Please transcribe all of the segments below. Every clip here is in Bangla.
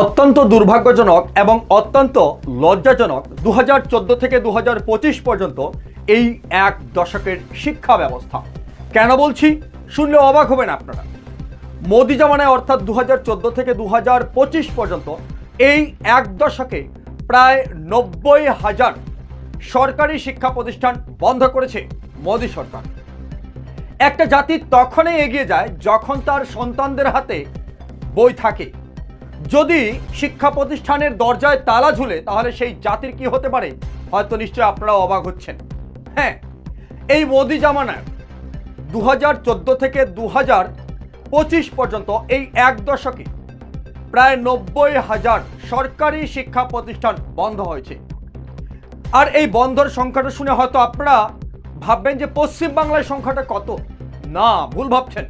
অত্যন্ত দুর্ভাগ্যজনক এবং অত্যন্ত লজ্জাজনক দু হাজার চোদ্দ থেকে দু হাজার পঁচিশ পর্যন্ত এই এক দশকের শিক্ষা ব্যবস্থা। কেন বলছি? শুনলে অবাক হবেন আপনারা। মোদি জামানায় অর্থাৎ দু হাজার চোদ্দ থেকে দু হাজার পঁচিশ পর্যন্ত এই এক দশকে প্রায় নব্বই হাজার সরকারি শিক্ষা প্রতিষ্ঠান বন্ধ করেছে মোদি সরকার। একটা জাতি তখনই এগিয়ে যায় যখন তার সন্তানদের হাতে বই থাকে। যদি শিক্ষা প্রতিষ্ঠানের দরজায় তালা ঝুলে, তাহলে সেই জাতির কি হতে পারে? হয়তো নিশ্চয়ই আপনারা অবাক হচ্ছেন। হ্যাঁ এই মোদি জামানায় দু হাজার চোদ্দ থেকে দু হাজার পঁচিশ পর্যন্ত এই এক দশকে প্রায় নব্বই হাজার সরকারি শিক্ষা প্রতিষ্ঠান বন্ধ হয়েছে। আর এই বন্ধর সংখ্যাটা শুনে হয়তো আপনারা ভাববেন যে পশ্চিমবাংলার সংখ্যাটা কত? না, ভুল ভাবছেন।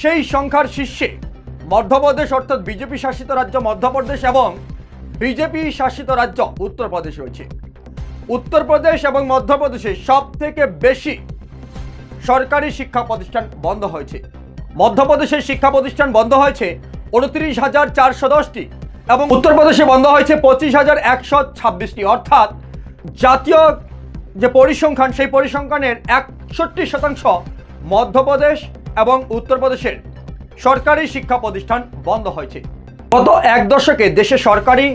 সেই সংখ্যার শীর্ষে মধ্যপ্রদেশ অর্থাৎ বিজেপি শাসিত রাজ্য মধ্যপ্রদেশ এবং বিজেপি শাসিত রাজ্য উত্তরপ্রদেশ রয়েছে। উত্তরপ্রদেশ এবং মধ্যপ্রদেশে সব থেকে বেশি সরকারি শিক্ষা প্রতিষ্ঠান বন্ধ হয়েছে। মধ্যপ্রদেশের শিক্ষা প্রতিষ্ঠান বন্ধ হয়েছে উনত্রিশ হাজার চারশো দশটি এবং উত্তরপ্রদেশে বন্ধ হয়েছে পঁচিশ হাজার একশো ছাব্বিশটি। অর্থাৎ জাতীয় যে পরিসংখ্যান, সেই পরিসংখ্যানের একষট্টি শতাংশ মধ্যপ্রদেশ এবং উত্তরপ্রদেশের সরকারি শিক্ষা প্রতিষ্ঠান বন্ধ হয়েছে। গত এক দশকে দেশে সরকারি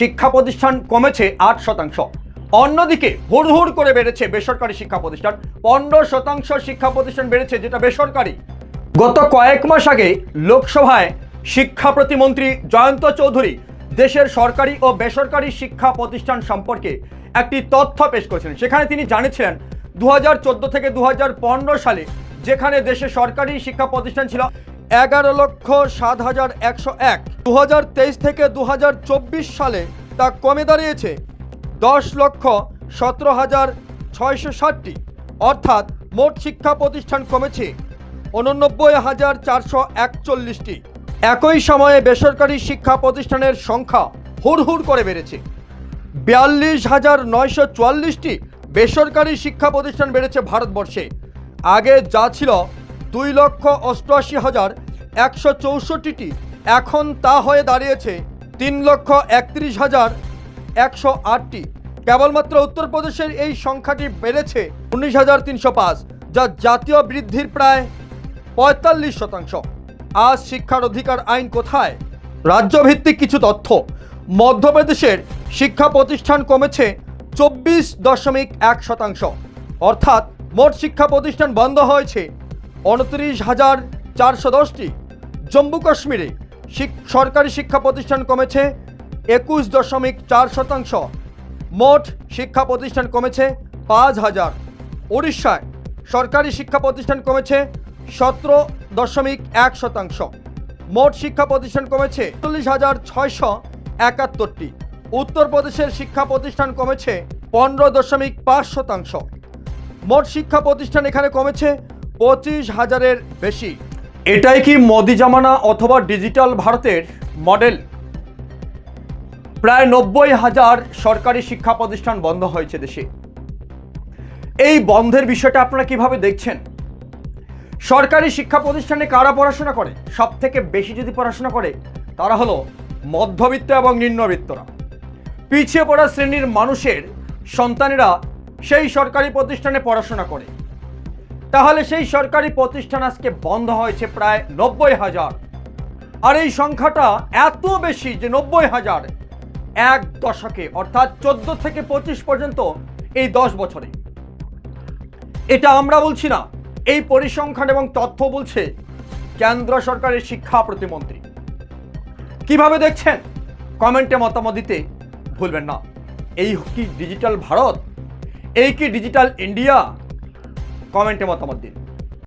শিক্ষা প্রতিষ্ঠান কমেছে আট শতাংশ। অন্যদিকে হুড় হুড় করে বেড়েছে বেসরকারি শিক্ষা প্রতিষ্ঠান। পনেরো শতাংশ শিক্ষা প্রতিষ্ঠান বেড়েছে যেটা বেসরকারি। গত কয়েক মাস আগে লোকসভায় শিক্ষা প্রতিমন্ত্রী জয়ন্ত চৌধুরী দেশের সরকারি ও বেসরকারি শিক্ষা প্রতিষ্ঠান সম্পর্কে একটি তথ্য পেশ করেছিলেন। সেখানে তিনি জানিয়েছিলেন দু হাজার চোদ্দ থেকে দু হাজার পনেরো সালে যেখানে দেশে সরকারি শিক্ষা প্রতিষ্ঠান ছিল এগারো লক্ষ সাত হাজার একশো এক। দু থেকে দু হাজার চব্বিশ সালে তা কমে দাঁড়িয়েছে। দশ লক্ষ সতেরো হাজার ছয়শো ষাটটি। অর্থাৎ মোট শিক্ষা প্রতিষ্ঠান কমেছে উননব্বই হাজার চারশো একচল্লিশটি। একই সময়ে বেসরকারি শিক্ষা প্রতিষ্ঠানের সংখ্যা হুড় হুড় করে বেড়েছে। বিয়াল্লিশ হাজার নয়শো চুয়াল্লিশটি বেসরকারি শিক্ষা প্রতিষ্ঠান বেড়েছে ভারতবর্ষে। আগে যা ছিল দুই লক্ষ অষ্টআশি হাজার একশো চৌষট্টিটি। এখন তা হয়ে দাঁড়িয়েছে তিন লক্ষ একত্রিশ হাজার একশো আটটি। কেবলমাত্র উত্তরপ্রদেশের এই সংখ্যাটি বেড়েছে উনিশ হাজার তিনশো পাঁচ, যা জাতীয় বৃদ্ধির প্রায় পঁয়তাল্লিশ শতাংশ। আজ শিক্ষার অধিকার আইন কোথায়? রাজ্যভিত্তিক কিছু তথ্য। মধ্যপ্রদেশের শিক্ষা প্রতিষ্ঠান কমেছে চব্বিশ দশমিক এক শতাংশ। অর্থাৎ মোট শিক্ষা প্রতিষ্ঠান বন্ধ হয়েছে উনত্রিশ হাজার চারশো দশটি। জম্মু কাশ্মীরে সরকারি শিক্ষা প্রতিষ্ঠান কমেছে একুশ দশমিক চার শতাংশ। মোট শিক্ষা প্রতিষ্ঠান কমেছে পাঁচ হাজার। উড়িষ্যায় সরকারি শিক্ষা প্রতিষ্ঠান কমেছে সতেরো দশমিক এক শতাংশ। মোট শিক্ষা প্রতিষ্ঠান কমেছে চল্লিশ হাজার ছয়শো একাত্তরটি। উত্তরপ্রদেশের শিক্ষা প্রতিষ্ঠান কমেছে পনেরো দশমিক পাঁচ শতাংশ। মোট শিক্ষা প্রতিষ্ঠান এখানে কমেছে পঁচিশ হাজারের বেশি। এটাই কি মোদি জামানা অথবা ডিজিটাল ভারতের মডেল? প্রায় নব্বই হাজার সরকারি শিক্ষা প্রতিষ্ঠান বন্ধ হয়েছে দেশে। এই বন্ধের বিষয়টা আপনারা কীভাবে দেখছেন? সরকারি শিক্ষা প্রতিষ্ঠানে কারা পড়াশোনা করে? সব থেকে বেশি যদি পড়াশোনা করে, তারা হলো মধ্যবিত্ত এবং নিম্নবিত্তরা। পিছিয়ে পড়া শ্রেণির মানুষের সন্তানেরা সেই সরকারি প্রতিষ্ঠানে পড়াশোনা করে। তাহলে সেই সরকারি প্রতিষ্ঠান আজকে বন্ধ হয়েছে প্রায় নব্বই হাজার। আর এই সংখ্যাটা এত বেশি যে নব্বই হাজার এক দশকে, অর্থাৎ চোদ্দ থেকে পঁচিশ পর্যন্ত এই দশ বছরে। এটা আমরা বলছি না, এই পরিসংখ্যান এবং তথ্য বলছে কেন্দ্র সরকারের শিক্ষা প্রতিমন্ত্রী। কীভাবে দেখছেন? কমেন্টে মতামত দিতে ভুলবেন না। এই কি ডিজিটাল ভারত? এই কি ডিজিটাল ইন্ডিয়া? কমেন্টে মতামত দিন।